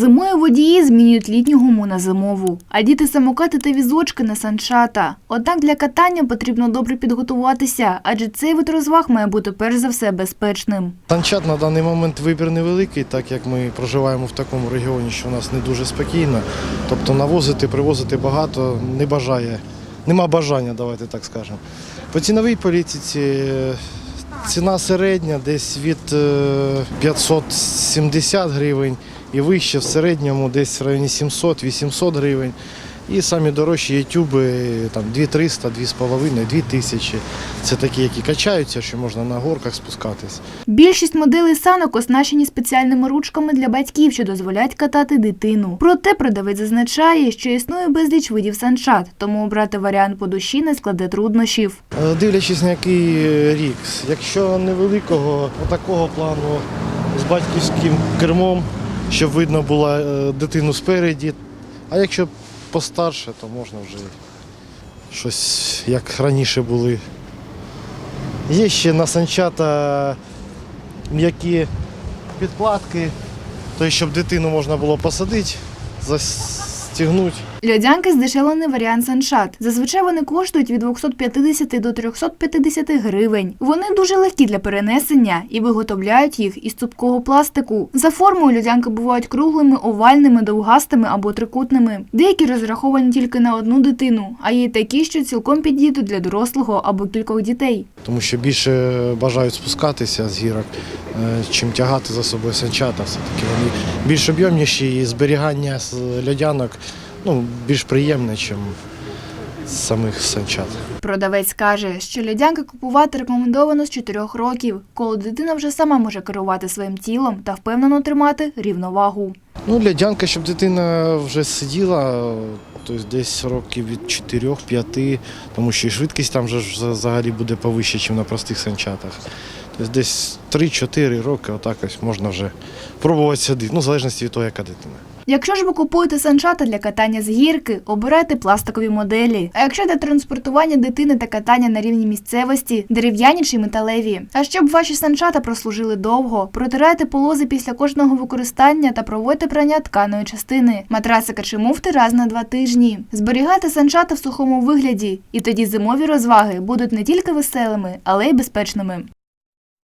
Зимою водії змінюють літню гуму на зимову, а діти самокати та візочки на санчата. Однак для катання потрібно добре підготуватися, адже цей вид розваг має бути перш за все безпечним. Танчат на даний момент вибір невеликий, так як ми проживаємо в такому регіоні, що у нас не дуже спокійно. Тобто навозити, привозити багато не бажає, нема бажання, давайте так скажемо. По ціновій політиці ціна середня десь від е, 570 гривень і вище в середньому десь в районі 700-800 гривень. І самі дорожчі ютюби там 2300, 2,5, 2000. Це такі, які качаються, що можна на горках спускатись. Більшість моделей санок оснащені спеціальними ручками для батьків, що дозволяють катати дитину. Проте продавець зазначає, що існує безліч видів санчат, тому обрати варіант по душі не складе труднощів. Е, Дивлячись на який е, рік. Якщо невеликого, отакого плану з батьківським кермом, щоб видно було е, дитину спереді. А якщо постарше, то можна вже щось як раніше були. Є ще на санчата м'які підкладки, то щоб дитину можна було посадити, застігнути. Льодянки здешевлений варіант санчат. Зазвичай вони коштують від 250 до 350 гривень. Вони дуже легкі для перенесення і виготовляють їх із цупкого пластику. За формою льодянки бувають круглими, овальними, довгастими або трикутними. Деякі розраховані тільки на одну дитину, а є такі, що цілком підійдуть для дорослого або кількох дітей. тому що більше бажають спускатися з гірок, е, чим тягати за собою санчата. Все-таки вони більш об'ємніші і зберігання з льодянок ну, більш приємне, ніж самих санчат. Продавець каже, що льодянки купувати рекомендовано з 4 років, коли дитина вже сама може керувати своїм тілом та впевнено тримати рівновагу. Ну, льодянка, щоб дитина вже сиділа, тобто десь років від 4-5, тому що і швидкість там вже взагалі буде повище, ніж на простих санчатах. Десь 3-4 роки отак ось можна вже пробувати сидіти, ну, в залежності від того, яка дитина. Якщо ж ви купуєте санчата для катання з гірки, обирайте пластикові моделі. А якщо для транспортування дитини та катання на рівні місцевості, дерев'яні чи металеві. А щоб ваші санчата прослужили довго, протирайте полози після кожного використання та проводьте прання тканої частини, матрасика чи муфти раз на два тижні. Зберігайте санчата в сухому вигляді, і тоді зимові розваги будуть не тільки веселими, але й безпечними.